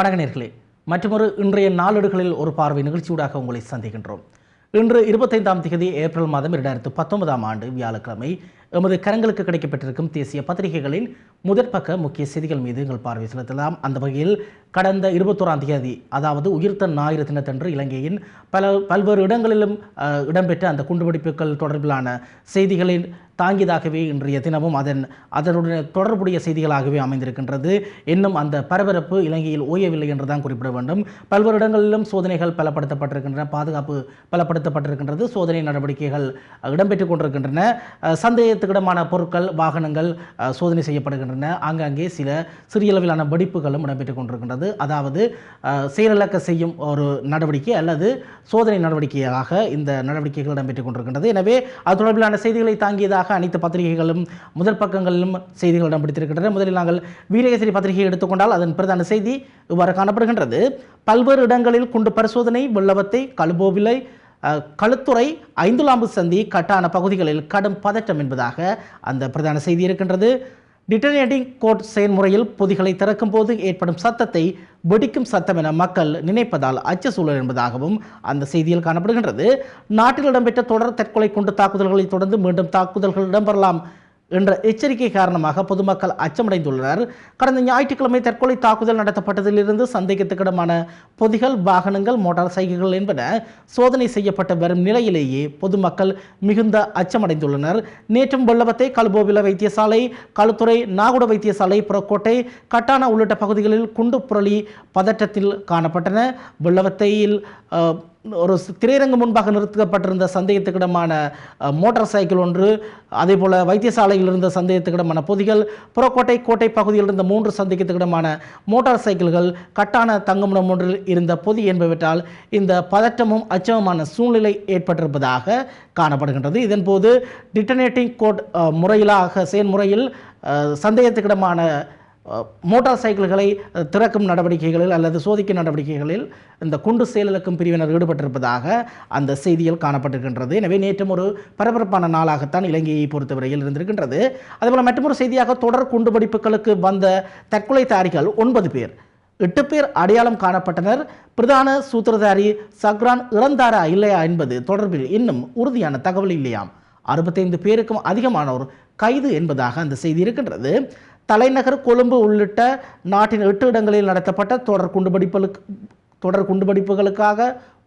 வணக்க மற்றொரு இன்றைய நாளேடுகளில் ஒரு பார்வை நிகழ்ச்சியூடாக உங்களை சந்திக்கின்றோம். இன்று இருபத்தைந்தாம் தேதி ஏப்ரல் மாதம் இரண்டாயிரத்து பத்தொன்பதாம் ஆண்டு வியாழக்கிழமை எமது கரங்களுக்கு கிடைக்கப்பட்டிருக்கும் தேசிய பத்திரிகைகளின் முதற்பக்க முக்கிய செய்திகள் மீது எங்கள் பார்வை செலுத்தலாம். அந்த வகையில் கடந்த இருபத்தோராம் தேதி அதாவது உயிர்த்த ஞாயிறு தினத்தன்று இலங்கையின் பல பல்வேறு இடங்களிலும் இடம்பெற்ற அந்த குண்டுவெடிப்புகள் தொடர்பிலான செய்திகளின் தாங்கியதாகவே இன்றைய தினமும் அதன் அதனுடன் தொடர்புடைய செய்திகளாகவே அமைந்திருக்கின்றது. இன்னும் அந்த பரபரப்பு இலங்கையில் ஓயவில்லை என்றுதான் குறிப்பிட வேண்டும். பல்வேறு இடங்களிலும் சோதனைகள் பலப்படுத்தப்பட்டிருக்கின்றன பாதுகாப்பு பலப்படுத்தப்பட்டிருக்கின்றது. சோதனை நடவடிக்கைகள் இடம்பெற்றுக் கொண்டிருக்கின்றன. சந்தேகத்துக்கிடமான பொருட்கள் வாகனங்கள் சோதனை செய்யப்படுகின்றன. ஆங்காங்கே சில சிறிய அளவிலான வெடிப்புகளும் இடம்பெற்றுக் கொண்டிருக்கின்றது. அதாவது செயலிழக்க செய்யும் ஒரு நடவடிக்கை அல்லது சோதனை நடவடிக்கையாக இந்த நடவடிக்கைகள் இடம்பெற்றுக் கொண்டிருக்கின்றது. எனவே அது தொடர்பிலான செய்திகளை தாங்கியதாக அனைத்து பத்திரிகைகளும் முதல் பக்கங்களிலும் செய்திகள் இடம்பிடித்திருக்கின்றன முதலில் நாங்கள் வீரகேசரி பத்திரிகையை எடுத்துக்கொண்டால் அதன் பிரதான செய்தி இவ்வாறு காணப்படுகின்றது. பல்வேறு இடங்களில் குண்டு பரிசோதனை வெள்ளவத்தை கழுபோவிலை களுத்துறை ஐந்துலாம்பு சந்தி கட்டான பகுதிகளில் கடும் பதட்டம் என்பதாக அந்த பிரதான செய்தி இருக்கின்றது. டிட்டனேட்டிங் கோட் செயல்முறையில் பொதிகளை திறக்கும் போது ஏற்படும் சத்தத்தை வெடிக்கும் சத்தம் என மக்கள் நினைப்பதால் அச்ச சூழல் என்பதாகவும் அந்த செய்தியில் காணப்படுகின்றது. நாட்டில் இடம்பெற்ற தொடர் தற்கொலை குண்டு தாக்குதல்களை தொடர்ந்து மீண்டும் தாக்குதல்கள் இடம்பெறலாம். என்ற எச்சரிக்கை காரணமாக பொதுமக்கள் அச்சமடைந்துள்ளனர். கடந்த ஞாயிற்றுக்கிழமை தற்கொலை தாக்குதல் நடத்தப்பட்டதிலிருந்து சந்தேகத்துக்கிடமான பொதிகள் வாகனங்கள் மோட்டார் சைக்கிள்கள் என்பன சோதனை செய்யப்பட்டு வரும் நிலையிலேயே பொதுமக்கள் மிகுந்த அச்சமடைந்துள்ளனர். நேற்றும் வெள்ளவத்தை கல்போவில வைத்தியசாலை களுத்துறை நாகுட வைத்தியசாலை புறக்கோட்டை கட்டானா உள்ளிட்ட பகுதிகளில் குண்டு புரளி பதற்றத்தில் காணப்பட்டன. வெள்ளவத்தையில் ஒரு திரையரங்கு முன்பாக நிறுத்தப்பட்டிருந்த சந்தேகத்துக்கிடமான மோட்டார் சைக்கிள் ஒன்று அதே போல் வைத்தியசாலையில் இருந்த சந்தேகத்துக்கிடமான பொதிகள் புறக்கோட்டை கோட்டை பகுதியில் இருந்த மூன்று சந்தேகத்துக்கிடமான மோட்டார் சைக்கிள்கள் கட்டான தங்குமிடம் ஒன்றில் இருந்த பொதி என்பவற்றால் இந்த பதற்றமும் அச்சமுமான சூழ்நிலை ஏற்பட்டிருப்பதாக காணப்படுகின்றது. இதன்போது டிட்டனேட்டிங் கோட் முறையிலாக செயல்முறையில் சந்தேகத்துக்கிடமான மோட்டார் சைக்கிள்களை திறக்கும் நடவடிக்கைகளில் அல்லது சோதிக்கும் நடவடிக்கைகளில் இந்த குண்டு செயலிழக்கும் பிரிவினர் ஈடுபட்டிருப்பதாக அந்த செய்தியில் காணப்பட்டிருக்கின்றது. எனவே நேற்றும் ஒரு பரபரப்பான நாளாகத்தான் இலங்கையை பொறுத்தவரையில் இருந்திருக்கின்றது. அதேபோல் மற்றொரு செய்தியாக தொடர் குண்டுபிடிப்புகளுக்கு வந்த தற்கொலை தாரிகள் ஒன்பது பேர் எட்டு பேர் அடையாளம் காணப்பட்டனர். பிரதான சூத்திரதாரி சக்ரான் இறந்தாரா இல்லையா என்பது தொடர்பில் இன்னும் உறுதியான தகவல் இல்லையாம். அறுபத்தைந்து பேருக்கும் அதிகமானோர் கைது என்பதாக அந்த செய்தி இருக்கின்றது. தலைநகர் கொழும்பு உள்ளிட்ட நாட்டின் எட்டு இடங்களில் நடத்தப்பட்ட தொடர் குண்டுவெடிப்புகளுக்கு தொடர் குண்டுவெடிப்புகளுக்காக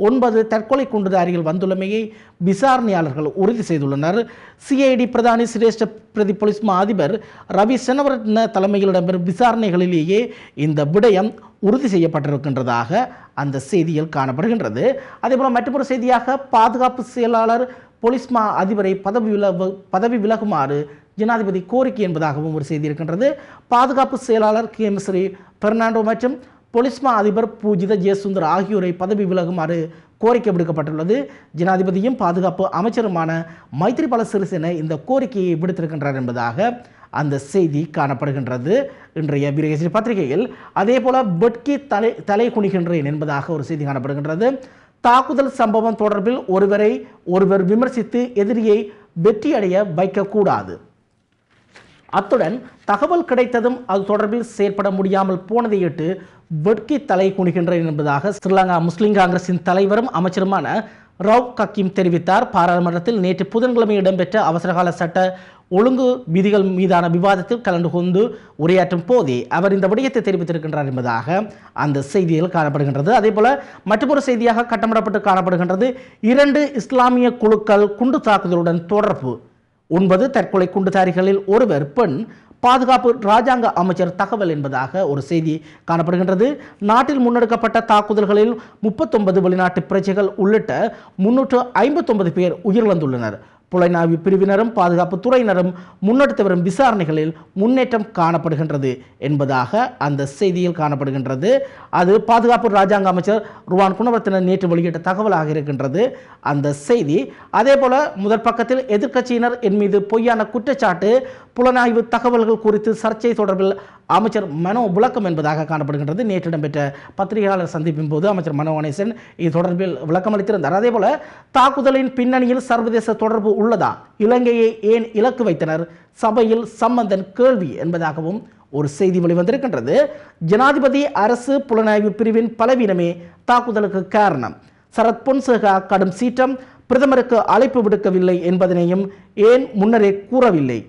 ஒன்பது தற்கொலை குண்டுதாரிகள் வந்துள்ளமையை விசாரணையாளர்கள் உறுதி செய்துள்ளனர். சிஐடி பிரதானி சிரேஷ்ட பிரதி போலீஸ் மா அதிபர் ரவி செனவரத்ன தலைமையில் இடம்பெறும் விசாரணைகளிலேயே இந்த விடயம் உறுதி செய்யப்பட்டிருக்கின்றதாக அந்த செய்தியில் காணப்படுகின்றது. அதேபோல் மற்றொரு செய்தியாக பாதுகாப்பு செயலாளர் போலீஸ் மா அதிபரை பதவி விலக பதவி விலகுமாறு ஜனாதிபதி கோரிக்கை என்பதாகவும் ஒரு செய்தி இருக்கின்றது. பாதுகாப்பு செயலாளர் கே. எம். ஸ்ரீ பெர்னாண்டோ மற்றும் பொலிஸ்மா அதிபர் பூஜித ஜெயசுந்தர் ஆகியோரை பதவி விலகுமாறு கோரிக்கை விடுக்கப்பட்டுள்ளது. ஜனாதிபதியும் பாதுகாப்பு அமைச்சருமான மைத்ரிபால சிறிசேன இந்த கோரிக்கையை விடுத்திருக்கின்றார் என்பதாக அந்த செய்தி காணப்படுகின்றது. இன்றைய வீரகேசரி பத்திரிகையில் அதே போல பெட்கி தலை தலை குனிகின்றேன் என்பதாக ஒரு செய்தி காணப்படுகின்றது. தாக்குதல் சம்பவம் தொடர்பில் ஒருவரை ஒருவர் விமர்சித்து எதிரியை வெற்றியடைய வைக்கக்கூடாது. அத்துடன் தகவல் கிடைத்ததும் அது தொடர்பில் செயற்பட முடியாமல் போனதையிட்டு வெட்கி தலை குனிகின்றேன் என்பதாக ஸ்ரீலங்கா முஸ்லிம் காங்கிரசின் தலைவரும் அமைச்சருமான ரவ் கக்கீம் தெரிவித்தார். பாராளுமன்றத்தில் நேற்று புதன்கிழமை இடம்பெற்ற அவசரகால சட்ட ஒழுங்கு விதிகள் மீதான விவாதத்தில் கலந்து கொண்டு உரையாற்றும் போதே அவர் இந்த விடயத்தை தெரிவித்திருக்கின்றார் என்பதாக அந்த செய்தியில் காணப்படுகின்றது. அதேபோல மற்றொரு செய்தியாக கட்டமிடப்பட்டு காணப்படுகின்றது. இரண்டு இஸ்லாமிய குழுக்கள் குண்டு தாக்குதலுடன் தொடர்பு ஒன்பது தற்கொலை குண்டுதாரிகளில் ஒருவர் பெண். பாதுகாப்பு ராஜாங்க அமைச்சர் தகவல் என்பதாக ஒரு செய்தி காணப்படுகின்றது. நாட்டில் முன்னெடுக்கப்பட்ட தாக்குதல்களில் முப்பத்தொன்பது வெளிநாட்டு பிரஜைகள் உள்ளிட்ட முன்னூற்று ஐம்பத்தொன்பது பேர் உயிரிழந்துள்ளனர். புலனாய்வு பிரிவினரும் பாதுகாப்பு துறையினரும் முன்னெடுத்து வரும் விசாரணைகளில் முன்னேற்றம் காணப்படுகின்றது என்பதாக அந்த செய்தியில் காணப்படுகின்றது. அது பாதுகாப்பு ராஜாங்க அமைச்சர் ருவான் குணவர்த்தன நேற்று வெளியிட்ட தகவலாக இருக்கின்றது. அந்த செய்தி அதே போல முதற் பக்கத்தில் எதிர்க்கட்சியினர் என் மீது பொய்யான குற்றச்சாட்டு புலனாய்வு தகவல்கள் குறித்து சர்ச்சை தொடர்பில் அமைச்சர் மனோ விளக்கம் என்பதாக காணப்படுகின்றது. நேற்று இடம்பெற்ற பத்திரிகையாளர் சந்திப்பின் போது அமைச்சர் மனோ கணேசன் இது தொடர்பில் விளக்கம் அளித்திருந்தார். அதேபோல தாக்குதலின் பின்னணியில் சர்வதேச தொடர்பு உள்ளதா? இலங்கையை ஏன் இலக்கு வைத்தனர்? சபையில் சம்பந்தன் கேள்வி என்பதாகவும் ஒரு செய்தி வெளிவந்திருக்கின்றது. ஜனாதிபதி அரசு புலனாய்வு பிரிவின் பலவீனமே தாக்குதலுக்கு காரணம். சரத் பொன்சேகா கடும் சீற்றம் பிரதமருக்கு அழைப்பு விடுக்கவில்லை என்பதனையும் ஏன் முன்னரே கூறவில்லை?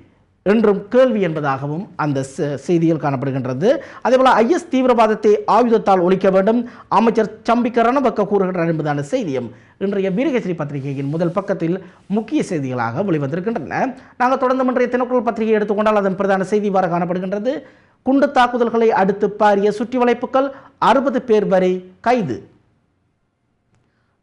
என்றும் கேள்வி என்பதாகவும் அந்த செ- செய்தியில் காணப்படுகின்றது. அதேபோல் ஐஎஸ் தீவிரவாதத்தை ஆயுதத்தால் ஒழிக்க வேண்டும். அமைச்சர் சம்பிக்க ரணபக்க கூறுகின்றார் என்பதான செய்தியும் இன்றைய வீரகேசரி பத்திரிகையின் முதல் பக்கத்தில் முக்கிய செய்திகளாக வெளிவந்திருக்கின்றன. நாங்கள் தொடர்ந்து இன்றைய தினக்குரல் பத்திரிகை எடுத்துக்கொண்டால் அதன் பிரதான செய்தி இவ்வாறு காணப்படுகின்றது. குண்டு தாக்குதல்களை அடுத்து பாரிய சுற்றி வளைப்புகள் அறுபது பேர் வரை கைது.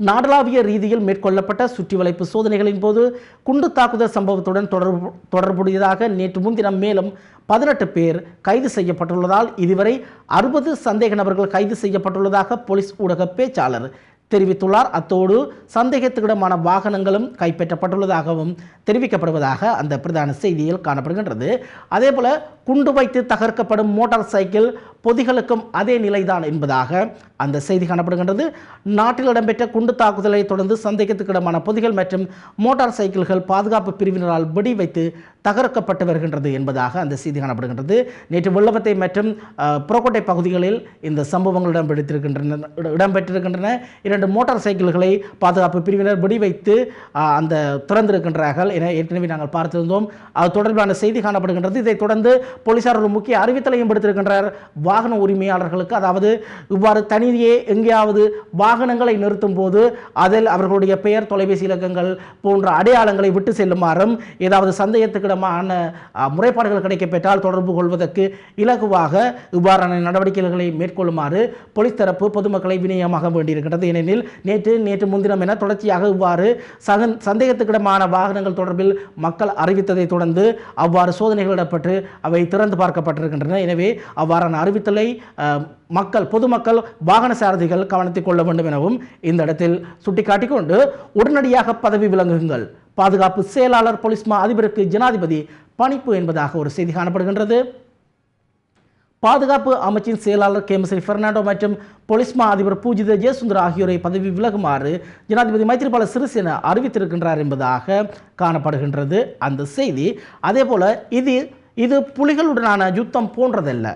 நாடளாவிய ரீதியில் மேற்கொள்ளப்பட்ட சுற்றிவளைப்பு சோதனைகளின் போது குண்டு தாக்குதல் சம்பவத்துடன் தொடர்பு தொடர்புடையதாக நேற்று முன்தினம் மேலும் பதினெட்டு பேர் கைது செய்யப்பட்டுள்ளதால் இதுவரை அறுபது சந்தேக நபர்கள் கைது செய்யப்பட்டுள்ளதாக போலீஸ் ஊடக பேச்சாளர் தெரிவித்துள்ளார். அத்தோடு சந்தேகத்துக்கிடமான வாகனங்களும் கைப்பற்றப்பட்டுள்ளதாகவும் தெரிவிக்கப்படுவதாக அந்த பிரதான செய்தியில் காணப்படுகின்றது. அதேபோல குண்டு வைத்து தகர்க்கப்படும் மோட்டார் சைக்கிள் பொதிகளுக்கும் அதே நிலைதான் என்பதாக அந்த செய்தி காணப்படுகின்றது. நாட்டில் இடம்பெற்ற குண்டு தாக்குதலை தொடர்ந்து சந்தேகத்துக்கிடமான பொதிகள் மற்றும் மோட்டார் சைக்கிள்கள் பாதுகாப்பு பிரிவினரால் வெடி வைத்து தகர்க்கப்பட்டு வருகின்றது என்பதாக அந்த செய்தி காணப்படுகின்றது. நேற்று வெள்ளவத்தை மற்றும் புறக்கோட்டை பகுதிகளில் இந்த சம்பவங்கள் இடம்பெற்றிருக்கின்றன இடம்பெற்றிருக்கின்றன இரண்டு மோட்டார் சைக்கிள்களை பாதுகாப்பு பிரிவினர் வெடி வைத்து அந்த திறந்திருக்கின்றார்கள் என ஏற்கனவே நாங்கள் பார்த்திருந்தோம். அது தொடர்பான செய்தி காணப்படுகின்றது. இதைத் தொடர்ந்து போலீசார் ஒரு முக்கிய அறிவித்தலையும் விடுத்திருக்கின்றார். வாகன உரிமையாளர்களுக்கு அதாவது இவ்வாறு தனியே எங்கேயாவது வாகனங்களை நிறுத்தும் போது அதில் அவர்களுடைய பெயர் தொலைபேசி இலக்கங்கள் போன்ற அடையாளங்களை விட்டு செல்லுமாறும் ஏதாவது சந்தேகத்துக்கிடமான முறைப்பாடுகள் கிடைக்கப்பெற்றால் தொடர்பு கொள்வதற்கு இலகுவாக இவ்வாறான நடவடிக்கைகளை மேற்கொள்ளுமாறு போலீஸ் தரப்பு பொதுமக்களை விநியோகமாக வேண்டியிருக்கின்றது. ஏனெனில் நேற்று நேற்று முன்தினம் என தொடர்ச்சியாக இவ்வாறு சந்தேகத்துக்கிடமான வாகனங்கள் தொடர்பில் மக்கள் அறிவித்ததை தொடர்ந்து அவ்வாறு சோதனைகள் இடப்பட்டு அவை திறந்து பார்க்கப்பட்டிருக்கின்றன. எனவே அவ்வாறான அறிவித்தலை மக்கள் பொதுமக்கள் வாகன சாரதிகள் கவனத்தில் கொள்ள வேண்டும் எனவும் இந்த இடத்தில் சுட்டிக்காட்டிக் கொண்டு உடனடியாக பதவி விளங்குங்கள் பாதுகாப்பு செயலாளர் பொலிஸ்மா அதிபருக்கு ஜனாதிபதி பணிப்பு என்பதாக ஒரு செய்தி காணப்படுகின்றது. பாதுகாப்பு அமைச்சின் செயலாளர் கேமஸ்ரீ பெர்னாண்டோ மற்றும் போலீஸ் மா அதிபர் பூஜித ஜெயசுந்தர் ஆகியோரை பதவி விலகுமாறு ஜனாதிபதி மைத்திரிபால சிறிசேன அறிவித்திருக்கின்றார் என்பதாக காணப்படுகின்றது. அந்த செய்தி அதே போல இது இது புலிகளுடனான யுத்தம் போன்றதல்ல.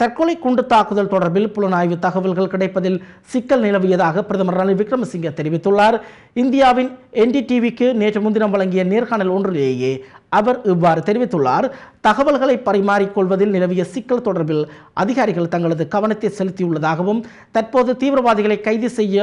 தற்கொலை குண்டு தாக்குதல் தொடர்பில் புலனாய்வு தகவல்கள் கிடைப்பதில் சிக்கல் நிலவியதாக பிரதமர் ரணில் விக்ரமசிங்கே தெரிவித்துள்ளார். இந்தியாவின் என்டிடிவிக்கு நேற்று முன்தினம் வழங்கிய நேர்காணல் ஒன்றிலேயே அவர் இவ்வாறு தெரிவித்துள்ளார். தகவல்களை பரிமாறிக்கொள்வதில் நிலவிய சிக்கல் தொடர்பில் அதிகாரிகள் தங்களது கவனத்தை செலுத்தியுள்ளதாகவும் தற்போது தீவிரவாதிகளை கைது செய்ய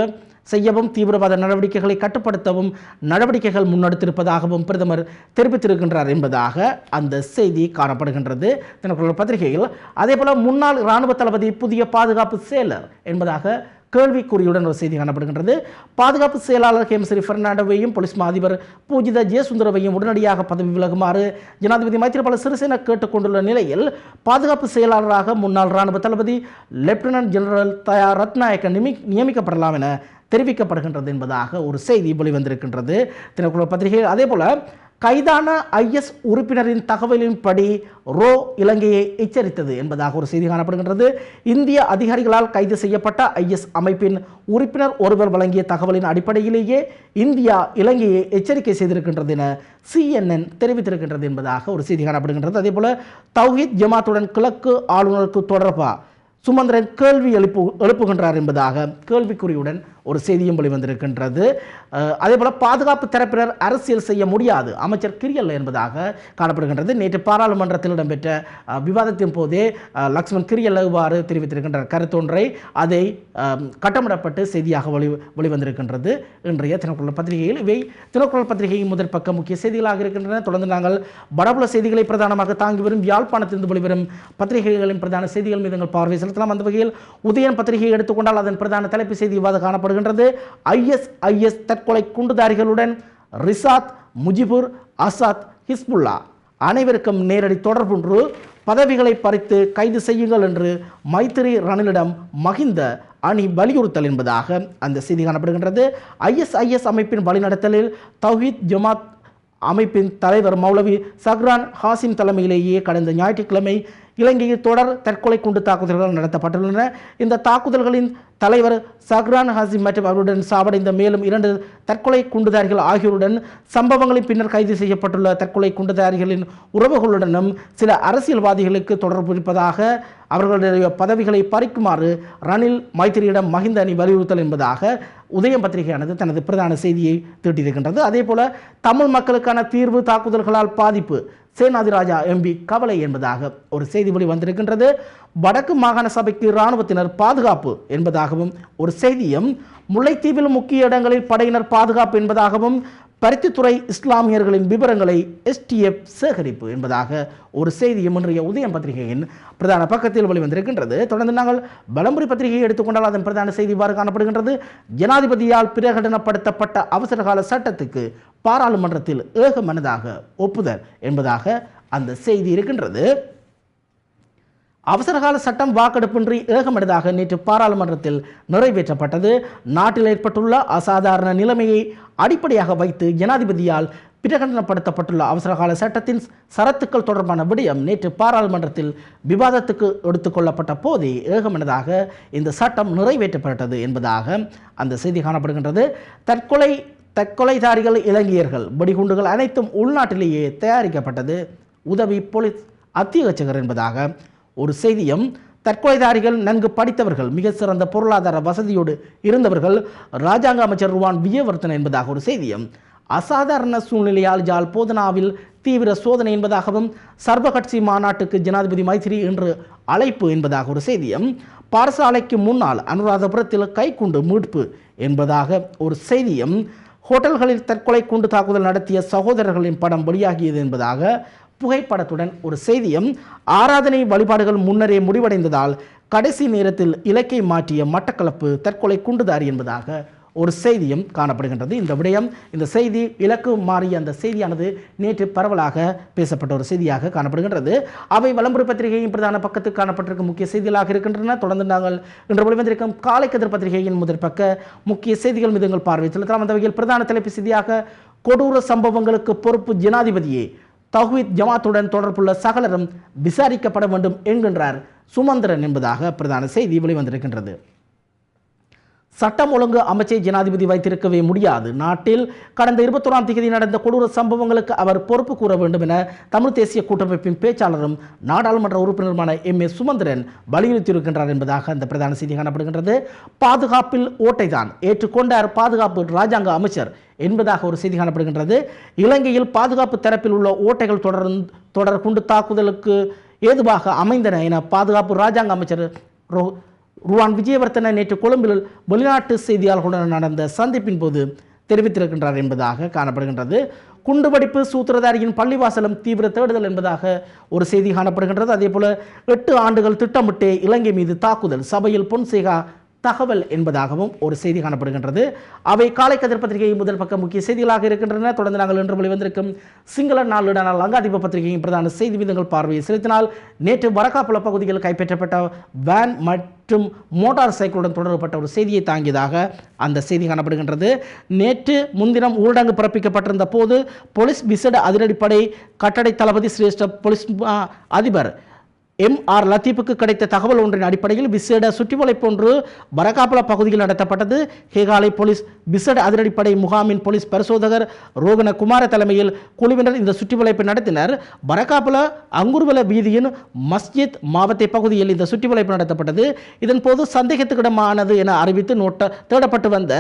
செய்யவும் தீவிரவாத நடவடிக்கைகளை கட்டுப்படுத்தவும் நடவடிக்கைகள் முன்னெடுத்திருப்பதாகவும் பிரதமர் தெரிவித்திருக்கின்றார் என்பதாக அந்த செய்தி காணப்படுகின்றது. தினக்குரல் பத்திரிகையில் அதேபோல முன்னாள் இராணுவ தளபதி புதிய பாதுகாப்பு செயலர் என்பதாக கேள்விக்குறியுடன் ஒரு செய்தி காணப்படுகின்றது. பாதுகாப்பு செயலாளர் ஹேமஸ்ரீ பெர்னாண்டோவையும் போலீஸ் மா அதிபர் பூஜித ஜெயசுந்தரவையும் உடனடியாக பதவி விலகுமாறு ஜனாதிபதி மைத்திரிபால சிறிசேன கேட்டுக்கொண்டுள்ள நிலையில் பாதுகாப்பு செயலாளராக முன்னாள் ராணுவ தளபதி லெப்டினன்ட் ஜெனரல் தயா ரத்நாயக்க நியமிக்கப்படலாம் என தெரிவிக்கப்படுகின்றது என்பதாக ஒரு செய்தி வெளிவந்திருக்கின்றது. தினக்குழு பத்திரிகையில் அதே போல கைதான ஐஎஸ் உறுப்பினரின் தகவலின்படி ரோ இலங்கையை எச்சரித்தது என்பதாக ஒரு செய்தி காணப்படுகின்றது. இந்திய அதிகாரிகளால் கைது செய்யப்பட்ட ஐஎஸ் அமைப்பின் உறுப்பினர் ஒருவர் வழங்கிய தகவலின் அடிப்படையிலேயே இந்தியா இலங்கையை எச்சரிக்கை செய்திருக்கின்றது என சிஎன்என் தெரிவித்திருக்கின்றது என்பதாக ஒரு செய்தி காணப்படுகின்றது. அதேபோல் தௌஹித் ஜமாத்துடன் கிழக்கு ஆளுநருக்கு தொடர்பாக சுமந்திரன் கேள்வி எழுப்பு எழுப்புகின்றார் என்பதாக கேள்விக்குறியுடன் ஒரு செய்தியும் வெளிவந்திருக்கின்றது. அதே அதேபோல பாதுகாப்பு தரப்பினர் அரசியல் செய்ய முடியாது. அமைச்சர் கிரியல் என்பதாக காணப்படுகின்றது. நேற்று பாராளுமன்றத்தில் இடம்பெற்ற விவாதத்தின் போதே லக்ஷ்மண் கிரியல் இவ்வாறு தெரிவித்திருக்கின்ற கருத்தொன்றை அதை கட்டமிடப்பட்டு செய்தியாக வெளி வெளிவந்திருக்கின்றது. இன்றைய தினக்குரல் பத்திரிகையில் இவை தினக்குரல் பத்திரிகையின் முதல் பக்க முக்கிய செய்திகளாக இருக்கின்றன. தொடர்ந்து நாங்கள் வடபுல செய்திகளை பிரதானமாக தாங்கி வரும் யாழ்ப்பாணத்திலிருந்து வெளிவரும் பத்திரிகைகளின் பிரதான செய்திகள் மீது எங்கள் பார்வை செலுத்தலாம். அந்த வகையில் உதயன் பத்திரிகையை எடுத்துக்கொண்டால் அதன் பிரதான தலைப்பு செய்தி இவ்வாறு காணப்படுகின்றது கூறப்படுகின்றது. ஐஎஸ்ஐஎஸ் தற்கொலை குண்டுதாரிகளுடன் ரிசாத் முஜிபுர் அசாத் ஹிஸ்புல்லா அனைவருக்கும் நேரடி தொடர்புன்று பதவிகளை பறித்து கைது செய்யுங்கள் என்று மைத்திரி ரணிலிடம் மகிந்த அணி வலியுறுத்தல் என்பதாக அந்த செய்தி காணப்படுகின்றது. ஐஎஸ்ஐஎஸ் அமைப்பின் வழிநடத்தலில் தௌஹித் ஜமாத் அமைப்பின் தலைவர் மௌலவி சஹ்ரான் ஹாசிம் தலைமையிலேயே கடந்த ஞாயிற்றுக்கிழமை இலங்கையில் தொடர் தற்கொலை குண்டு தாக்குதல்கள் நடத்தப்பட்டுள்ளன. இந்த தாக்குதல்களின் தலைவர் சஹ்ரான் ஹாசிம் மற்றும் அவருடன் சாவடைந்த மேலும் இரண்டு தற்கொலை குண்டுதாரிகள் ஆகியோருடன் சம்பவங்களின் பின்னர் கைது செய்யப்பட்டுள்ள தற்கொலை குண்டுதாரிகளின் உறவுகளுடனும் சில அரசியல்வாதிகளுக்கு தொடர்பு இருப்பதாக அவர்களுடைய பதவிகளை பறிக்குமாறு ரணில் மைத்திரியிடம் மஹிந்த அணி வலியுறுத்தல் என்பதாக உதயம் பத்திரிகையானது தனது பிரதான செய்தியை தீட்டியிருக்கின்றது. அதேபோல தமிழ் மக்களுக்கான தீர்வு தாக்குதல்களால் பாதிப்பு சேனாதிராஜா எம்பி கவலை என்பதாக ஒரு செய்தி வெளி வந்திருக்கின்றது. வடக்கு மாகாண சபைக்கு இராணுவத்தினர் பாதுகாப்பு என்பதாகவும் ஒரு செய்தியும் முல்லைத்தீவில் முக்கிய இடங்களில் படையினர் பாதுகாப்பு என்பதாகவும் பருத்தித்துறை இஸ்லாமியர்களின் விவரங்களை எஸ்டிஎஃப் சேகரிப்பு என்பதாக ஒரு செய்தியும் இன்றைய உதயம் பத்திரிகையின் பிரதான பக்கத்தில் வெளிவந்திருக்கின்றது. தொடர்ந்து நாங்கள் பலம்புரி பத்திரிகையை எடுத்துக்கொண்டால் அதன் பிரதான செய்தி இவ்வாறு காணப்படுகின்றது. ஜனாதிபதியால் பிரகடனப்படுத்தப்பட்ட அவசரகால சட்டத்துக்கு பாராளுமன்றத்தில் ஏகமனதாக ஒப்புதல் என்பதாக அந்த செய்தி இருக்கின்றது. அவசரகால சட்டம் வாக்கெடுப்பின்றி ஏகமனதாக நேற்று பாராளுமன்றத்தில் நிறைவேற்றப்பட்டது. நாட்டில் ஏற்பட்டுள்ள அசாதாரண நிலைமையை அடிப்படையாக வைத்து ஜனாதிபதியால் பிரகடனப்படுத்தப்பட்டுள்ள அவசரகால சட்டத்தின் சரத்துக்கள் தொடர்பான விடயம் நேற்று பாராளுமன்றத்தில் விவாதத்துக்கு எடுத்துக்கொள்ளப்பட்ட போதே ஏகமனதாக இந்த சட்டம் நிறைவேற்றப்பட்டது என்பதாக அந்த செய்தி காணப்படுகின்றது. தற்கொலை தற்கொலைதாரிகள் இலங்கையர்கள் வெடிகுண்டுகள் அனைத்தும் உள்நாட்டிலேயே தயாரிக்கப்பட்டது. உதவி போலீஸ் அத்தியட்சகர் என்பதாக ஒரு செய்தியும் தற்கொலைதாரிகள் நன்கு படித்தவர்கள் மிக சிறந்த பொருளாதார வசதியோடு இருந்தவர்கள் ராஜாங்க அமைச்சர் ருவான் விஜயவர்த்தன் என்பதாக ஒரு செய்தியும் அசாதாரண சூழ்நிலையால் ஜால் போதனாவில் தீவிர சோதனை என்பதாகவும் சர்வகட்சி மாநாட்டுக்கு ஜனாதிபதி மைத்திரி என்று அழைப்பு என்பதாக ஒரு செய்தியும் பாடசாலைக்கு முன்னால் அனுராதபுரத்தில் கைக்குண்டு மீட்பு என்பதாக ஒரு செய்தியும் ஹோட்டல்களில் தற்கொலை குண்டு தாக்குதல் நடத்திய சகோதரர்களின் படம் வெளியாகியது என்பதாக புகைப்படத்துடன் ஒரு செய்தியும் ஆராதனை வழிபாடுகள் முன்னரே முடிவடைந்ததால் கடைசி நேரத்தில் இலக்கை மாற்றிய மட்டக்களப்பு தற்கொலை குண்டுதாரி என்பதாக ஒரு செய்தியும் காணப்படுகின்றது. இந்த விடயம் இந்த செய்தி இலக்கு மாறிய அந்த செய்தியானது நேற்று பரவலாக பேசப்பட்ட ஒரு செய்தியாக காணப்படுகின்றது. அவை வலம்புரி பத்திரிகையின் பிரதான பக்கத்தில் காணப்பட்டிருக்கும் முக்கிய செய்திகளாக இருக்கின்றன. தொடர்ந்து நாங்கள் இன்று ஒளிவந்திருக்கும் காலை கதிர் பத்திரிகையின் முதல் பக்க முக்கிய செய்திகள் மீது எங்கள் பார்வை செலுத்தலாம். அந்த வகையில் பிரதான தலைப்பு செய்தியாக கொடூர சம்பவங்களுக்கு பொறுப்பு ஜனாதிபதியே தஹ்வீத் ஜமாத்துடன் தொடர்புள்ள சகலரும் விசாரிக்கப்பட வேண்டும் என்கின்றார். சுமந்திரன் என்பதாக பிரதான செய்தி வெளிவந்திருக்கின்றது. சட்டம் ஒழுங்கு அமைச்சை ஜனாதிபதி வைத்திருக்கவே முடியாது. நாட்டில் கடந்த இருபத்தோராம் தேதி நடந்த கொடூர சம்பவங்களுக்கு அவர் பொறுப்பு கூற வேண்டும் என தமிழ் தேசிய கூட்டமைப்பின் பேச்சாளரும் நாடாளுமன்ற உறுப்பினருமான எம். ஏ. சுமந்திரன் வலியுறுத்தியிருக்கின்றார் என்பதாக அந்த பிரதான செய்தி காணப்படுகின்றது. பாதுகாப்பில் ஓட்டைதான். ஏற்றுக்கொண்டார் பாதுகாப்பு ராஜாங்க அமைச்சர் என்பதாக ஒரு செய்தி காணப்படுகின்றது. இலங்கையில் பாதுகாப்பு தரப்பில் உள்ள ஓட்டைகள் தொடர் தொடர் குண்டு தாக்குதலுக்கு ஏதுவாக அமைந்தன என பாதுகாப்பு ராஜாங்க அமைச்சர் ரோ ருவான் விஜயவர்த்தன நேற்று கொழும்பில் வெளிநாட்டு செய்தியாளர்களுடன் நடந்த சந்திப்பின் போது தெரிவித்திருக்கின்றார் என்பதாக காணப்படுகின்றது. குண்டுவெடிப்பு சூத்திரதாரியின் பள்ளிவாசலும் தீவிர தேடுதல் என்பதாக ஒரு செய்தி காணப்படுகின்றது. அதேபோல எட்டு ஆண்டுகள் திட்டமிட்டே இலங்கை மீது தாக்குதல். சபையில் பொன்சேகா தகவல் என்பதாகவும் ஒரு செய்தி காணப்படுகின்றது. அவை காலை கதிர் பத்திரிகை முதல் பக்கம் முக்கிய செய்திகளாக இருக்கின்றன. தொடர்ந்து நாங்கள் இன்று வெளிவந்திருக்கும் சிங்கள நாளுடான லங்காதீப பத்திரிகையின் பிரதான செய்தி விதங்கள் பார்வையை செலுத்தினால் நேற்று வரக்காப்புல பகுதியில் கைப்பற்றப்பட்ட வேன் மற்றும் மோட்டார் சைக்கிளுடன் தொடரப்பட்ட ஒரு செய்தியை தாங்கியதாக அந்த செய்தி காணப்படுகின்றது. நேற்று முன்தினம் ஊரடங்கு பிறப்பிக்கப்பட்டிருந்த போது போலீஸ் விசேட அதிரடிப்படை கட்டடை தளபதி சிரேஷ்ட போலீஸ் அதிபர் எம் ஆர் லத்தீப்புக்கு கிடைத்த தகவல் ஒன்றின் அடிப்படையில் விசேட சுற்றிவளைப்பு ஒன்று பரகாபல பகுதியில் நடத்தப்பட்டது. ஹேகாலை போலீஸ் விசேட அதிரடிப்படை முகாமின் போலீஸ் பரிசோதகர் ரோகன குமார தலைமையில் குழுவினர் இந்த சுற்றிவளைப்பு நடத்தினர். பரகாபல அங்குர்வல வீதியின் மஸ்ஜித் மாவத்தை பகுதியில் இந்த சுற்றிவளைப்பு நடத்தப்பட்டது. இதன் போது சந்தேகத்துக்கிடமானது என அறிவித்து நோட்ட தேடப்பட்டு வந்த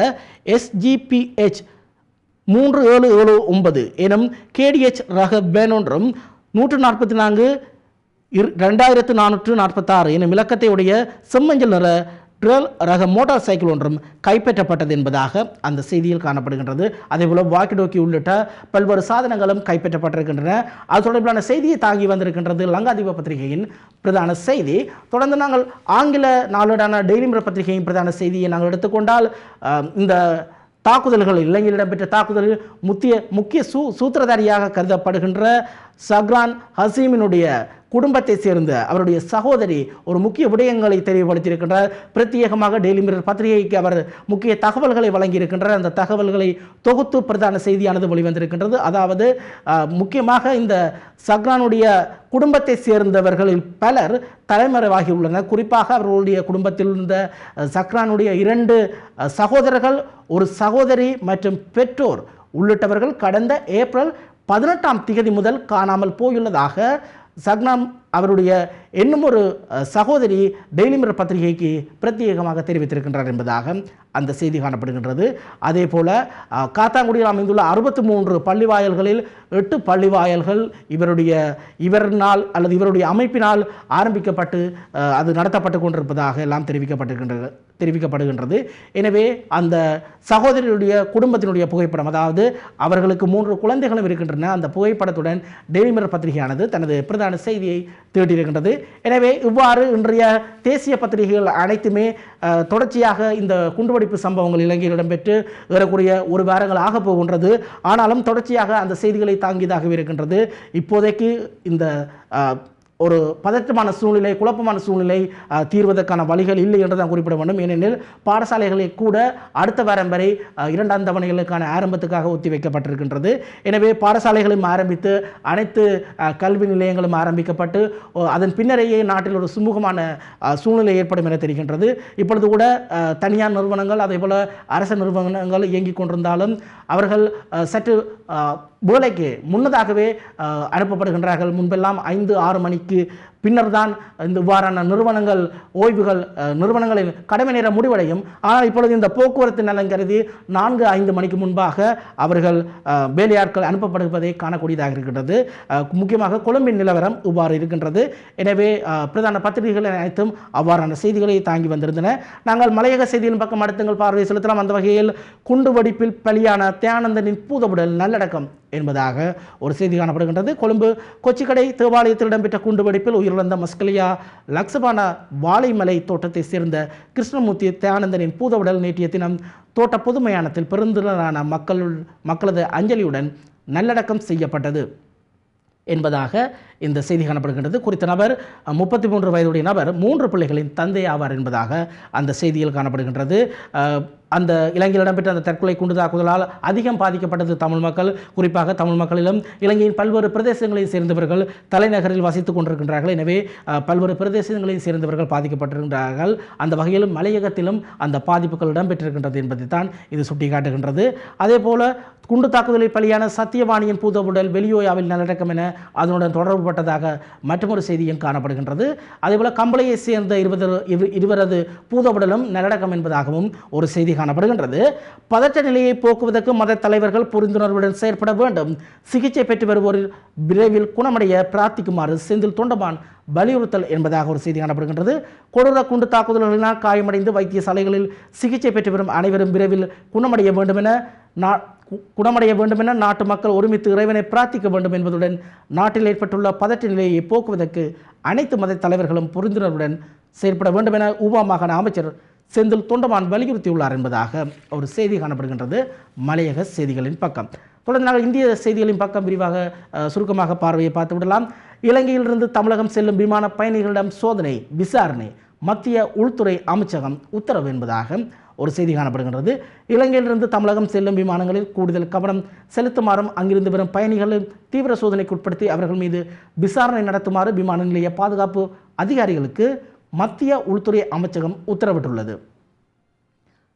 எஸ்ஜிபிஎச் மூன்று ஏழு ஏழு ஒன்பது எனும் கேடிஎச் ரக வேனொன்றும் நூற்று நாற்பத்தி நான்கு இரு ரெண்டாயிரத்து நானூற்று நாற்பத்தாறு எனும் இலக்கத்தை உடைய செம்மஞ்சள் நிற ட்ரெல் ரக மோட்டார் சைக்கிள் ஒன்றும் கைப்பற்றப்பட்டது என்பதாக அந்த செய்தியில் காணப்படுகின்றது. அதேபோல வாக்கிடோக்கி உள்ளிட்ட பல்வேறு சாதனங்களும் கைப்பற்றப்பட்டிருக்கின்றன. அது தொடர்பிலான செய்தியை தாங்கி வந்திருக்கின்றது லங்காதீப பத்திரிகையின் பிரதான செய்தி. தொடர்ந்து நாங்கள் ஆங்கில நாளேடான டெய்லி மிரர் பத்திரிகையின் பிரதான செய்தியை நாங்கள் எடுத்துக்கொண்டால் இந்த தாக்குதல்கள் இலங்கையில் இடம்பெற்ற தாக்குதலில் முக்கிய முக்கிய சூ சூத்திரதாரியாக கருதப்படுகின்ற சக்ரான் ஹசீமினுடைய குடும்பத்தை சேர்ந்த அவருடைய சகோதரி ஒரு முக்கிய விடயங்களை தெளிவுபடுத்தியிருக்கின்றார். பிரத்யேகமாக டெய்லி மிரர் பத்திரிகைக்கு அவர் முக்கிய தகவல்களை வழங்கியிருக்கின்றார். அந்த தகவல்களை தொகுத்து பிரதான செய்தியானது வெளிவந்திருக்கின்றது. அதாவது முக்கியமாக இந்த சக்ரானுடைய குடும்பத்தை சேர்ந்தவர்களில் பலர் தலைமறைவாகி உள்ளனர். குறிப்பாக அவர்களுடைய குடும்பத்தில் இருந்த சக்ரானுடைய இரண்டு சகோதரர்கள் ஒரு சகோதரி மற்றும் பெற்றோர் உள்ளிட்டவர்கள் கடந்த ஏப்ரல் பதினெட்டாம் திகதி முதல் காணாமல் போயுள்ளதாக சக்னாம் அவருடைய இன்னும் ஒரு சகோதரி டெய்லி மிரர் பத்திரிகைக்கு பிரத்யேகமாக தெரிவித்திருக்கின்றார் என்பதாக அந்த செய்தி காணப்படுகின்றது. அதே போல காத்தாங்குடியில் அமைந்துள்ள அறுபத்தி மூன்று பள்ளிவாயல்களில் எட்டு பள்ளிவாயல்கள் இவருடைய இவரினால் அல்லது இவருடைய அமைப்பினால் ஆரம்பிக்கப்பட்டு அது நடத்தப்பட்டு கொண்டிருப்பதாக எல்லாம் தெரிவிக்கப்பட்டிருக்கின்றது தெரிவிக்கப்படுகின்றது. எனவே அந்த சகோதரியுடைய குடும்பத்தினுடைய புகைப்படம் அதாவது அவர்களுக்கு மூன்று குழந்தைகளும் இருக்கின்றன அந்த புகைப்படத்துடன் டெய்லி மிரர் பத்திரிகையானது தனது பிரதான செய்தியை தேடியிருக்கின்றது. எனவே இவ்வாறு இன்றைய தேசிய பத்திரிகைகள் அனைத்துமே தொடர்ச்சியாக இந்த குண்டுவெடிப்பு சம்பவங்கள் இலங்கையில் இடம்பெற்று ஏறக்குறைய ஒரு வாரங்கள் ஆக போகின்றது. ஆனாலும் தொடர்ச்சியாக அந்த செய்திகளை தாங்கியதாகவே இருக்கின்றது. இப்போதைக்கு இந்த ஒரு பதற்றமான சூழ்நிலை குழப்பமான சூழ்நிலை தீர்வதற்கான வழிகள் இல்லை என்று தான் குறிப்பிட வேண்டும். ஏனெனில் பாடசாலைகளில் கூட அடுத்த வாரம் வரை இரண்டாம் தவணைகளுக்கான ஆரம்பத்துக்காக ஒத்தி வைக்கப்பட்டிருக்கின்றது. எனவே பாடசாலைகளும் ஆரம்பித்து அனைத்து கல்வி நிலையங்களும் ஆரம்பிக்கப்பட்டு ஓ, அதன் பின்னரையே நாட்டில் ஒரு சுமூகமான சூழ்நிலை ஏற்படும் என தெரிகின்றது. இப்பொழுது கூட தனியார் நிறுவனங்கள் அதே போல அரசு நிறுவனங்கள் இயங்கிக் கொண்டிருந்தாலும் அவர்கள் சற்று வேலைக்கு முன்னதாகவே அனுப்பப்படுகின்றார்கள். முன்பெல்லாம் ஐந்து ஆறு மணிக்கு के பின்னர் தான் இந்த இவ்வாறான நிறுவனங்கள் ஓய்வுகள் நிறுவனங்களின் கடமை நேரம் முடிவடையும். ஆனால் இப்பொழுது இந்த போக்குவரத்து நலன் கருதி நான்கு ஐந்து மணிக்கு முன்பாக அவர்கள் வேலையாட்கள் அனுப்பப்படுவதை காணக்கூடியதாக இருக்கின்றது. முக்கியமாக கொழும்பின் நிலவரம் இவ்வாறு இருக்கின்றது. எனவே பிரதான பத்திரிகைகள் அனைத்தும் அவ்வாறான செய்திகளை தாங்கி வந்திருந்தன. நாங்கள் மலையக செய்தியின் பக்கம் அடுத்தங்கள் பார்வை செலுத்தலாம். அந்த வகையில் குண்டு வெடிப்பில் பலியான தியானந்தனின் பூதவுடல் நல்லடக்கம் என்பதாக ஒரு செய்தி காணப்படுகின்றது. கொழும்பு கொச்சிக்கடை தேவாலயத்தில் இடம்பெற்ற குண்டுவெடிப்பில் உயிரிழந்த மஸ்கலியா லக்ஸபானா வாழைமலை தோட்டத்தை சேர்ந்த கிருஷ்ணமூர்த்தி தயானந்தனின் பூதவுடல் நேற்றைய தினம் தோட்ட பொது மயானத்தில் பெருந்திரளான மக்கள் மக்களது அஞ்சலியுடன் நல்லடக்கம் செய்யப்பட்டது. என்பதாக இந்த செய்தி காணப்படுகின்றது. குறித்த நபர் முப்பத்தி மூன்று வயதுடைய நபர் மூன்று பிள்ளைகளின் தந்தை ஆவார் என்பதாக அந்த செய்தியில் காணப்படுகின்றது. அந்த இலங்கையில் இடம்பெற்ற அந்த தற்கொலை குண்டு தாக்குதலால் அதிகம் பாதிக்கப்பட்டது தமிழ் மக்கள். குறிப்பாக தமிழ் மக்களிலும் இலங்கையின் பல்வேறு பிரதேசங்களையும் சேர்ந்தவர்கள் தலைநகரில் வசித்துக் கொண்டிருக்கின்றார்கள். எனவே பல்வேறு பிரதேசங்களையும் சேர்ந்தவர்கள் பாதிக்கப்பட்டிருக்கின்றார்கள் அந்த வகையிலும் மலையகத்திலும் அந்த பாதிப்புகள் இடம்பெற்றிருக்கின்றது என்பதை தான் இது சுட்டிக்காட்டுகின்றது. அதே போல குண்டு தாக்குதலில் பலியான சத்தியவாணியின் பூதவுடல் வெளியோயாவில் நல்லடக்கம் என அதனுடன் தொடர்புபட்டதாக மற்றொரு செய்தியும் காணப்படுகின்றது. அதேபோல கம்பளையை சேர்ந்த இருபது இரு- இருவரது பூதவுடலும் நல்லடக்கம் என்பதாகவும் ஒரு செய்தி காணப்படுகின்றது. பதற்ற நிலையை போக்குவதற்கு மத தலைவர்கள் புரிந்துணர்வுடன் செயற்பட வேண்டும். சிகிச்சை பெற்று வருவோரில் விரைவில் குணமடைய பிரார்த்திக்குமாறு செந்தில் தொண்டமான் வலியுறுத்தல் என்பதாக ஒரு செய்தி காணப்படுகின்றது. கொடூர குண்டு தாக்குதல்களினால் காயமடைந்து வைத்தியசாலைகளில் சிகிச்சை பெற்று வரும் அனைவரும் விரைவில் குணமடைய வேண்டும் என நா குணமடைய வேண்டும் என நாட்டு மக்கள் ஒருமித்து இறைவனை பிரார்த்திக்க வேண்டும் என்பதுடன் நாட்டில் ஏற்பட்டுள்ள பதற்ற நிலையை போக்குவதற்கு அனைத்து மத தலைவர்களும் புரிந்துணர்வுடன் செயற்பட வேண்டும் என உபா மாகாண அமைச்சர் செந்தில் தொண்டமான் வலியுறுத்தியுள்ளார் என்பதாக ஒரு செய்தி காணப்படுகின்றது. மலையக செய்திகளின் பக்கம். தொடர்ந்து நாங்கள் இந்திய செய்திகளின் பக்கம் விரிவாக சுருக்கமாக பார்வையை பார்த்து விடலாம். இலங்கையிலிருந்து தமிழகம் செல்லும் விமான பயணிகளிடம் சோதனை விசாரணை மத்திய உள்துறை அமைச்சகம் உத்தரவு என்பதாக ஒரு செய்தி காணப்படுகின்றது. இலங்கையிலிருந்து தமிழகம் செல்லும் விமானங்களில் கூடுதல் கவனம் செலுத்துமாறும் அங்கிருந்து வரும் பயணிகளை தீவிர சோதனைக்கு உட்படுத்தி அவர்கள் மீது விசாரணை நடத்துமாறு விமான நிலைய பாதுகாப்பு அதிகாரிகளுக்கு மத்திய உள்துறை அமைச்சகம் உத்தரவிட்டுள்ளது.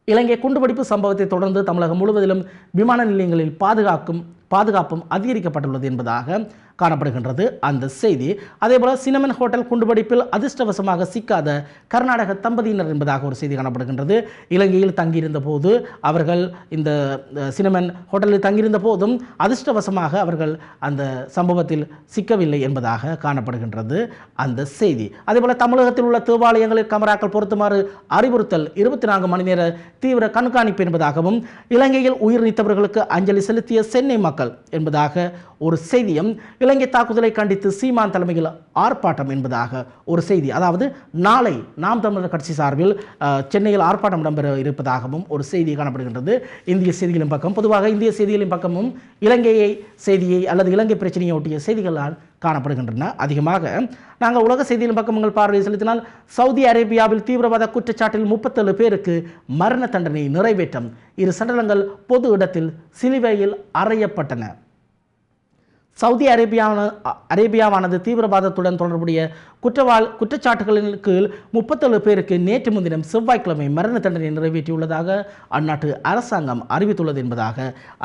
இலங்கை குண்டுவெடிப்பு சம்பவத்தை தொடர்ந்து தமிழகம் முழுவதிலும் விமான நிலையங்களில் பாதுகாக்கும் பாதுகாப்பும் அதிகரிக்கப்பட்டுள்ளது என்பதாக காணப்படுகின்றது அந்த செய்தி. அதேபோல சினமன் ஹோட்டல் குண்டுவெடிப்பில் அதிர்ஷ்டவசமாக சிக்காத கர்நாடக தம்பதியினர் என்பதாக ஒரு செய்தி காணப்படுகின்றது. இலங்கையில் தங்கியிருந்த போது அவர்கள் இந்த சினமன் ஹோட்டலில் தங்கியிருந்த போதும் அதிர்ஷ்டவசமாக அவர்கள் அந்த சம்பவத்தில் சிக்கவில்லை என்பதாக காணப்படுகின்றது அந்த செய்தி. அதேபோல தமிழகத்தில் உள்ள தேவாலயங்களில் கமராக்கள் பொருத்துமாறு அறிவுறுத்தல் இருபத்தி நான்கு மணி நேர தீவிர கண்காணிப்பு என்பதாகவும் இலங்கையில் உயிர் நீத்தவர்களுக்கு அஞ்சலி செலுத்திய சென்னை மக்கள் மக்கள் என்பதாக ஒரு செய்தியும் இலங்கை தாக்குதலை கண்டித்து சீமான் தலைமையில் ஆர்ப்பாட்டம் என்பதாக ஒரு செய்தி. அதாவது நாளை நாம் தமிழர் கட்சி சார்பில் சென்னையில் ஆர்ப்பாட்டம் இடம்பெற இருப்பதாகவும் ஒரு செய்தி காணப்படுகின்றது. இந்திய செய்திகளின் பக்கம் பொதுவாக இந்திய செய்திகளின் பக்கமும் இலங்கையை செய்தியை அல்லது இலங்கை பிரச்சனையை ஒட்டிய செய்திகளால் காணப்படுகின்றன. அதிகமாக நாங்கள் உலக செய்தியின் பக்கங்கள் பார்வையை செலுத்தினால் சவுதி அரேபியாவில் தீவிரவாத குற்றச்சாட்டில் முப்பத்தேழு பேருக்கு மரண தண்டனை நிறைவேற்றம். இரு சடலங்கள் பொது இடத்தில் சிலுவையில் அறையப்பட்டன. சவுதி அரேபியாவான அரேபியாவானது தீவிரவாதத்துடன் தொடர்புடைய குற்றவாள் குற்றச்சாட்டுகளின் கீழ் முப்பத்தேழு பேருக்கு நேற்று முன்தினம் செவ்வாய்க்கிழமை மரண தண்டனை நிறைவேற்றியுள்ளதாக அந்நாட்டு அரசாங்கம் அறிவித்துள்ளது என்பதாக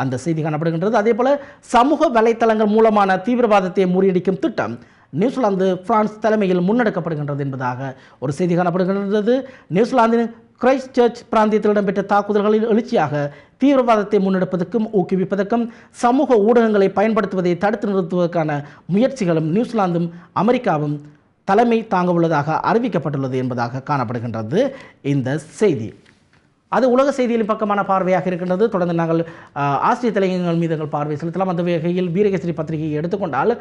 அந்த செய்தி காணப்படுகின்றது. அதேபோல சமூக வலைத்தளங்கள் மூலமான தீவிரவாதத்தை முறியடிக்கும் திட்டம் நியூசிலாந்து பிரான்ஸ் தலைமையில் முன்னெடுக்கப்படுகின்றது என்பதாக ஒரு செய்தி காணப்படுகின்றது. நியூசிலாந்தின் கிரைஸ்ட் சர்ச் பிராந்தியத்தில் இடம்பெற்ற தாக்குதல்களில் எழுச்சியாக தீவிரவாதத்தை முன்னெடுப்பதற்கும் ஊக்குவிப்பதற்கும் சமூக ஊடகங்களை பயன்படுத்துவதை தடுத்து நிறுத்துவதற்கான முயற்சிகளும் நியூசிலாந்தும் அமெரிக்காவும் தலைமை தாங்க உள்ளதாக அறிவிக்கப்பட்டுள்ளது என்பதாக காணப்படுகின்றது இந்த செய்தி. அது உலக செய்தியின் பக்கமான பார்வையாக இருக்கின்றது. தொடர்ந்து நாங்கள் ஆசிரிய தலையங்கங்கள் மீது எங்கள் பார்வை செலுத்தலாம். அந்த வகையில் வீரகேசரி பத்திரிகையை எடுத்துக்கொண்டால்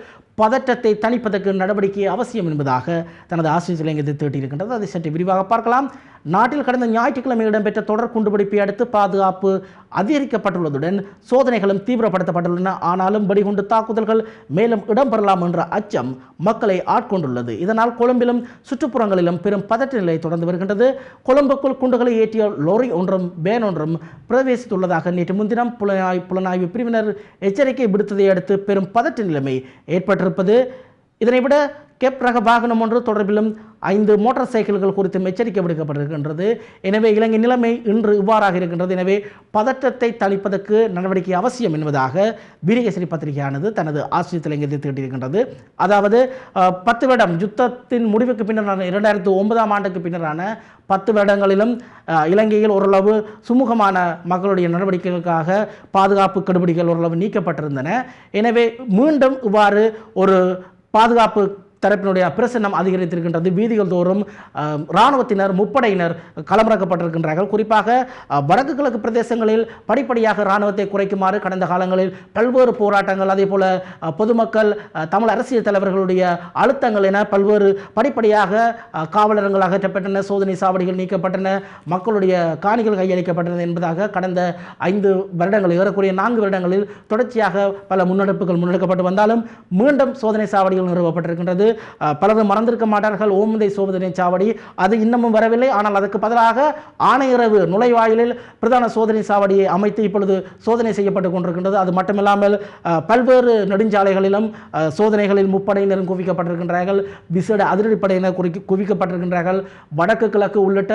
பதற்றத்தை தணிப்பதற்கு நடவடிக்கை அவசியம் என்பதாக தனது ஆசிரிய தலையங்கத்தை திட்டியிருக்கின்றது அதை சற்று விரிவாக பார்க்கலாம். நாட்டில் கடந்த ஞாயிற்றுக்கிழமை இடம்பெற்ற தொடர் குண்டுபிடிப்பை அடுத்து பாதுகாப்பு அதிகரிக்கப்பட்டுள்ளதுடன் சோதனைகளும் தீவிரப்படுத்தப்பட்டுள்ளன. ஆனாலும் வெடிகுண்டு தாக்குதல்கள் மேலும் இடம்பெறலாம் என்ற அச்சம் மக்களை ஆட்கொண்டுள்ளது. இதனால் கொழும்பிலும் சுற்றுப்புறங்களிலும் பெரும் பதற்ற நிலை தொடர்ந்து வருகின்றது. கொழும்புக்குள் குண்டுகளை ஏற்றிய லோரி ஒன்றும் வேன் ஒன்றும் பிரவேசித்துள்ளதாக நேற்று முன்தினம் புலனாய் புலனாய்வு பிரிவினர் எச்சரிக்கை விடுத்ததை அடுத்து பெரும் பதற்ற நிலைமை ஏற்பட்டிருப்பது. இதனை விட கெப் ரக வாகனம் ஒன்று தொடர்பிலும் ஐந்து மோட்டார் சைக்கிள்கள் குறித்தும் எச்சரிக்கை விடுக்கப்பட்டிருக்கின்றது. எனவே இலங்கை நிலைமை இன்று இவ்வாறாக இருக்கின்றது. எனவே பதற்றத்தை தணிப்பதற்கு நடவடிக்கை அவசியம் என்பதாக வீரகேசரி பத்திரிகையானது தனது ஆசிரியத்தில் இங்கே தீட்டியிருக்கின்றது அதாவது பத்து வருடம் யுத்தத்தின் முடிவுக்கு பின்னரான இரண்டாயிரத்து ஒன்பதாம் ஆண்டுக்கு பின்னரான பத்து வருடங்களிலும் இலங்கையில் ஓரளவு சுமூகமான மக்களுடைய நடவடிக்கைகளுக்காக பாதுகாப்பு கெடுபிடிகள் ஓரளவு நீக்கப்பட்டிருந்தன. எனவே மீண்டும் இவ்வாறு ஒரு பாதுகாப்பு தரப்பினுடைய பிரசன்னம் அதிகரித்திருக்கின்றது. வீதிகள் தோறும் இராணுவத்தினர் முப்படையினர் களமிறக்கப்பட்டிருக்கின்றார்கள். குறிப்பாக வடக்கு கிழக்கு பிரதேசங்களில் படிப்படியாக இராணுவத்தை குறைக்குமாறு கடந்த காலங்களில் பல்வேறு போராட்டங்கள் அதே போல பொதுமக்கள் தமிழ் அரசியல் தலைவர்களுடைய அழுத்தங்கள் என பல்வேறு படிப்படியாக காவலர்கள் அகற்றப்பட்டன சோதனை சாவடிகள் நீக்கப்பட்டன மக்களுடைய காணிகள் கையளிக்கப்பட்டன என்பதாக கடந்த ஐந்து வருடங்கள் ஏறக்குறைய நான்கு வருடங்களில் தொடர்ச்சியாக பல முன்னெடுப்புகள் முன்னெடுக்கப்பட்டு வந்தாலும் மீண்டும் சோதனை சாவடிகள் நிறுவப்பட்டிருக்கின்றது. பலரும் மறந்திருக்க மாட்டார்கள். ஓமந்தை சோதனை சாவடி. அது இன்னமும் வரவில்லை. ஆனால் அதற்கு பதிலாக ஆணையரவு நுழைவாயிலில் பிரதான சோதனை சாவடியை அமைத்து இப்பொழுது சோதனை செய்யப்பட்டு கொண்டிருக்கின்றது. அது மட்டுமில்லாமல் பல்வேறு நெடுஞ்சாலைகளிலும் சோதனைகளில் முப்படையினரும் குவிக்கப்பட்டிருக்கின்றார்கள். விசேட அதிரடிப்படையினர் குறி குவிக்கப்பட்டிருக்கின்றார்கள். வடக்கு கிழக்கு உள்ளிட்ட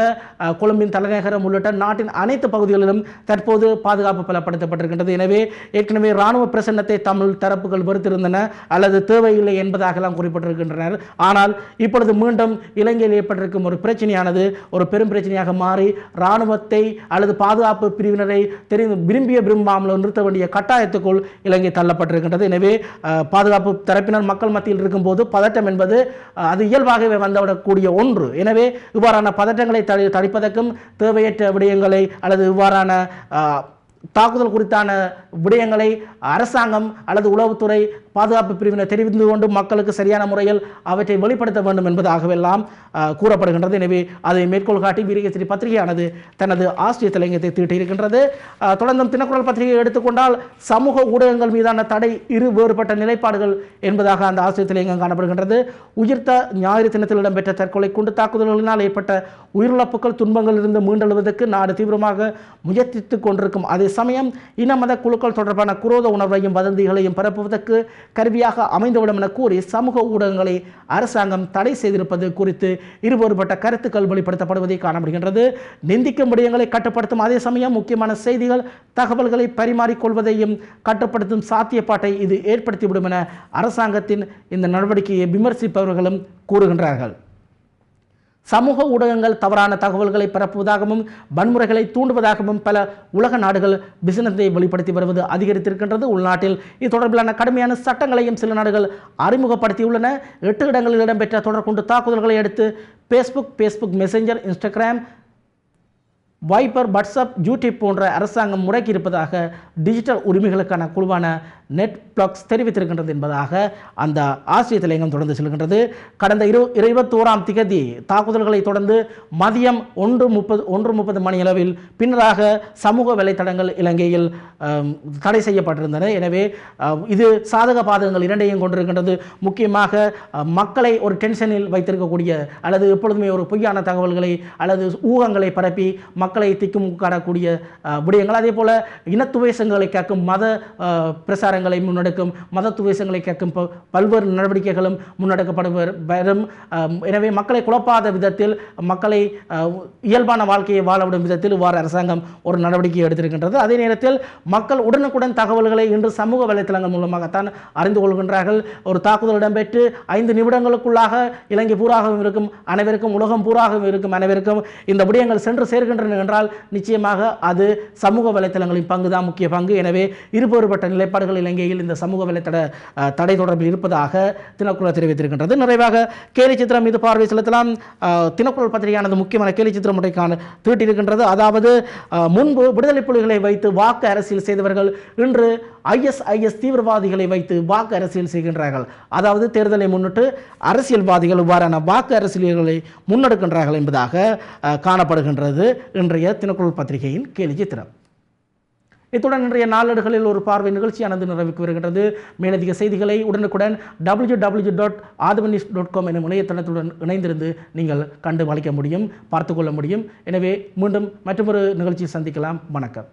கொழும்பின் தலைநகரம் உள்ளிட்ட நாட்டின் அனைத்து பகுதிகளிலும் தற்போது பாதுகாப்பு பலப்படுத்தப்பட்டிருக்கின்றது. எனவே ஏற்கனவே இராணுவ பிரசன்னத்தை தமிழ் தரப்புகள் வெறுத்திருந்தன. அல்லது தேவையில்லை என்பதாகலாம் குறிப்பிட்டிருக்கின்றனர் ஆனால் இப்பொழுது மீண்டும் இலங்கையில் ஏற்பட்டிருக்கும் ஒரு பிரச்சனையானது ஒரு பெரும் பிரச்சனையாக மாறி இராணுவத்தை அல்லது பாதுகாப்பு பிரிவினரை தெரிந்து விரும்பிய விரும்பாமல் நிறுத்த வேண்டிய கட்டாயத்துக்குள் இலங்கை தள்ளப்பட்டிருக்கின்றது. எனவே பாதுகாப்பு தரப்பினர் மக்கள் மத்தியில் இருக்கும்போது பதட்டம் என்பது அது இயல்பாகவே வந்துவிடக்கூடிய ஒன்று. எனவே இவ்வாறான பதட்டங்களை தடுப்பதற்கும் தேவையற்ற விடயங்களை அல்லது இவ்வாறான தாக்குதல் குறித்தான விடயங்களை அரசாங்கம் அல்லது உளவுத்துறை பாதுகாப்பு பிரிவினர் தெரிவித்து கொண்டு மக்களுக்கு சரியான முறையில் அவற்றை வெளிப்படுத்த வேண்டும் என்பதாகவெல்லாம் கூறப்படுகின்றது. எனவே அதை மேற்கோள் காட்டி வீரகேசரி பத்திரிகையானது தனது ஆசிரியர் தலையங்கத்தை தீட்டியிருக்கின்றது. தொடர்ந்தும் தினக்குரல் பத்திரிகையை எடுத்துக்கொண்டால் சமூக ஊடகங்கள் மீதான தடை இரு வேறுபட்ட நிலைப்பாடுகள் என்பதாக அந்த ஆசிரியர் தலையங்கம் காணப்படுகின்றது. உயிர்த்த ஞாயிறு தினத்தில் இடம்பெற்ற தற்கொலை குண்டு தாக்குதல்களினால் ஏற்பட்ட உயிரிழப்புகள் துன்பங்களிலிருந்து மீண்டெழுவதற்கு நாடு தீவிரமாக முயற்சித்துக் கொண்டிருக்கும் அதே சமயம் இன மத குழுக்கள் தொடர்பான குரோத உணர்வையும் வதந்திகளையும் பரப்புவதற்கு கருவியாக அமைந்துவிடும் என கூறி சமூக ஊடகங்களை அரசாங்கம் தடை செய்திருப்பது குறித்து இருவேறுபட்ட கருத்துக்கள் வெளிப்படுத்தப்படுவதை காணப்படுகின்றது. நிந்திக்கும் விடயங்களை கட்டுப்படுத்தும் அதே சமயம் முக்கியமான செய்திகள் தகவல்களை பரிமாறிக்கொள்வதையும் கட்டுப்படுத்தும் சாத்தியப்பாட்டை இது ஏற்படுத்திவிடும் என அரசாங்கத்தின் இந்த நடவடிக்கையை விமர்சிப்பவர்களும் கூறுகின்றார்கள். சமூக ஊடகங்கள் தவறான தகவல்களை பரப்புவதாகவும் வன்முறைகளை தூண்டுவதாகவும் பல உலக நாடுகள் பிசினஸை வெளிப்படுத்தி வருவது அதிகரித்திருக்கின்றது. உள்நாட்டில் இது தொடர்பிலான கடுமையான சட்டங்களையும் சில நாடுகள் அறிமுகப்படுத்தியுள்ளன. எட்டு இடங்களில் இடம்பெற்ற தொடர்கொண்டு தாக்குதல்களை அடுத்து Facebook Facebook messenger Instagram Viber WhatsApp YouTube போன்ற அரசாங்கம் முடக்கி இருப்பதாக டிஜிட்டல் உரிமைகளுக்கான குழுவான நெட்ஃப்ளக்ஸ் தெரிவித்திருக்கின்றது என்பதாக அந்த ஆசிரிய தலையங்கம் தொடர்ந்து செல்கின்றது. கடந்த இரு இருபத்தோராம் திகதி தாக்குதல்களை தொடர்ந்து மதியம் ஒன்று முப்பது ஒன்று முப்பது மணி அளவில் பின்னராக சமூக வலைத்தடங்கள் இலங்கையில் தடை செய்யப்பட்டிருந்தன. எனவே இது சாதக பாதகங்கள் இரண்டையும் கொண்டிருக்கின்றது. முக்கியமாக மக்களை ஒரு டென்ஷனில் வைத்திருக்கக்கூடிய அல்லது எப்பொழுதுமே ஒரு பொய்யான தகவல்களை அல்லது ஊகங்களை பரப்பி மக்களை திக்கும் காடக்கூடிய விடயங்கள். அதே போல இனத்துவேசங்களை கேட்கும் மத பிரசாரங்களை முன்னெடுக்கும் மத துவேசங்களை கேட்கும் ப- பல்வேறு நடவடிக்கைகளும் முன்னெடுக்கப்படும் வரும். எனவே மக்களை குழப்பாத விதத்தில் மக்களை இயல்பான வாழ்க்கையை வாழவிடும் விதத்தில் இவ்வாறு அரசாங்கம் ஒரு நடவடிக்கை எடுத்திருக்கின்றது. அதே நேரத்தில் மக்கள் உடனுக்குடன் தகவல்களை இன்று சமூக வலைத்தளங்கள் மூலமாகத்தான் அறிந்து கொள்கின்றார்கள். ஒரு தாக்குதல் இடம்பெற்று ஐந்து நிமிடங்களுக்குள்ளாக இலங்கை பூராகவும் இருக்கும் அனைவருக்கும் உலகம் பூராகவும் இருக்கும் அனைவருக்கும் இந்த விடயங்கள் சென்று சேர்கின்றன என்றால் நிச்சயமாக அது சமூக வலைத்தளங்களின் பங்கு தான் முக்கிய பங்கு. எனவே இருபொருப்பட்ட நிலைப்பாடுகள் இலங்கையில் இந்த சமூக வலைத்தட தடை தொடர்பில் இருப்பதாக தினக்குரல் தெரிவித்திருக்கின்றது. நிறைவாக கேலி சித்திரம் மீது பார்வை செலுத்தலாம். அஹ், தினக்குரல் பத்திரிகையானது முக்கியமான கேலி சித்திரம் முறைக்கான தீட்டிருக்கின்றது. அதாவது முன்பு விடுதலை புலிகளை வைத்து வாக்கு அரசியல் செய்தவர்கள் இன்று ஐஎஸ்ஐஎஸ் தீவிரவாதிகளை வைத்து வாக்கு அரசியல் செய்கின்றார்கள். அதாவது தேர்தலை முன்னிட்டு அரசியல்வாதிகள் இவ்வாறான வாக்கு அரசியல்களை முன்னெடுக்கின்றார்கள் என்பதாக காணப்படுகின்றது இன்றைய தினக்குழல் பத்திரிகையின் கேலி சித்திரம். இத்துடன் இன்றைய நாளேடுகளில் ஒரு பார்வை நிகழ்ச்சியானது நிறைவுக்கு வருகின்றது. மேலதிக செய்திகளை உடனுக்குடன் டபிள்யூ டபிள்யூ டாட் ஆதவனிஸ் டாட் காம் எனும் இணையதளத்துடன் இணைந்திருந்து நீங்கள் கண்டு வளைக்க முடியும் பார்த்துக்கொள்ள முடியும். எனவே மீண்டும் மற்றொரு நிகழ்ச்சியை சந்திக்கலாம். வணக்கம்.